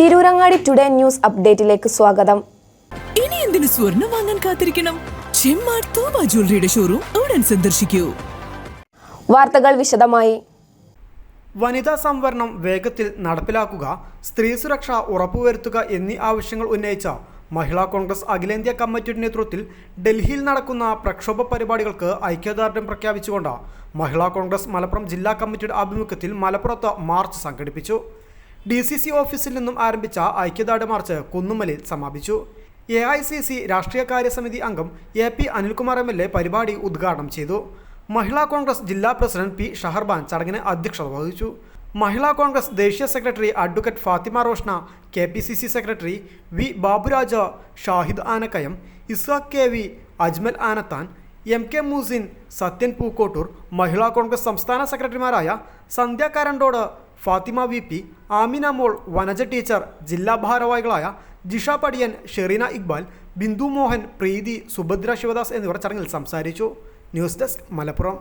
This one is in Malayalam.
തിരൂരങ്ങാടി ടുഡേ ന്യൂസ് അപ്ഡേറ്റിലേക്ക് സ്വാഗതം. ഇനി എന്തിനു സ്വർണം വാങ്ങാൻ കാത്തിരിക്കണം? ചെമ്മാർ തോമ ജ്വല്ലറിയുടെ ഷോറൂം ഉടൻ സന്ദർശിക്കൂ. വാർത്തകൾ വിശദമായി. വനിതാ സംവരണം വേഗത്തിൽ നടപ്പിലാക്കുക സ്ത്രീ സുരക്ഷ ഉറപ്പുവരുത്തുക എന്നീ ആവശ്യങ്ങൾ ഉന്നയിച്ച മഹിളാ കോൺഗ്രസ് അഖിലേന്ത്യാ കമ്മിറ്റിയുടെ നേതൃത്വത്തിൽ ഡൽഹിയിൽ നടക്കുന്ന പ്രക്ഷോഭ പരിപാടികൾക്ക് ഐക്യദാർഢ്യം പ്രഖ്യാപിച്ചുകൊണ്ട് മഹിളാ കോൺഗ്രസ് മലപ്പുറം ജില്ലാ കമ്മിറ്റിയുടെ ആഭിമുഖ്യത്തിൽ മലപ്പുറത്ത് മാർച്ച് സംഘടിപ്പിച്ചു. ഡി സി സി ഓഫീസിൽ നിന്നും ആരംഭിച്ച ഐക്യദാർഢ്യ മാർച്ച് കുന്നുമലിൽ സമാപിച്ചു. എ ഐ സി സി രാഷ്ട്രീയകാര്യ സമിതി അംഗം A P Anilkumar M L A പരിപാടി ഉദ്ഘാടനം ചെയ്തു. മഹിളാ കോൺഗ്രസ് ജില്ലാ പ്രസിഡന്റ് പി ഷഹർബാൻ ചടങ്ങിന് അധ്യക്ഷത വഹിച്ചു. മഹിളാ കോൺഗ്രസ് ദേശീയ secretary advocate Fathima Roshna K P C C secretary V Baburaja Shahid Anakkayam Isaq K V Ajmal Anathan M K Moosin Sathyan Pookkottur Mahila Congress സംസ്ഥാന സെക്രട്ടറിമാരായ Sandhya Karandod Fathima V P Amina Mol Vanaja teacher ജില്ലാ ഭാരവാഹികളായ ജിഷ പടിയൻ ഷെറീന ഇക്ബാൽ ബിന്ദു മോഹൻ പ്രീതി സുഭദ്ര ശിവദാസ് എന്നിവർ ചടങ്ങിൽ സംസാരിച്ചു. News desk Malappuram.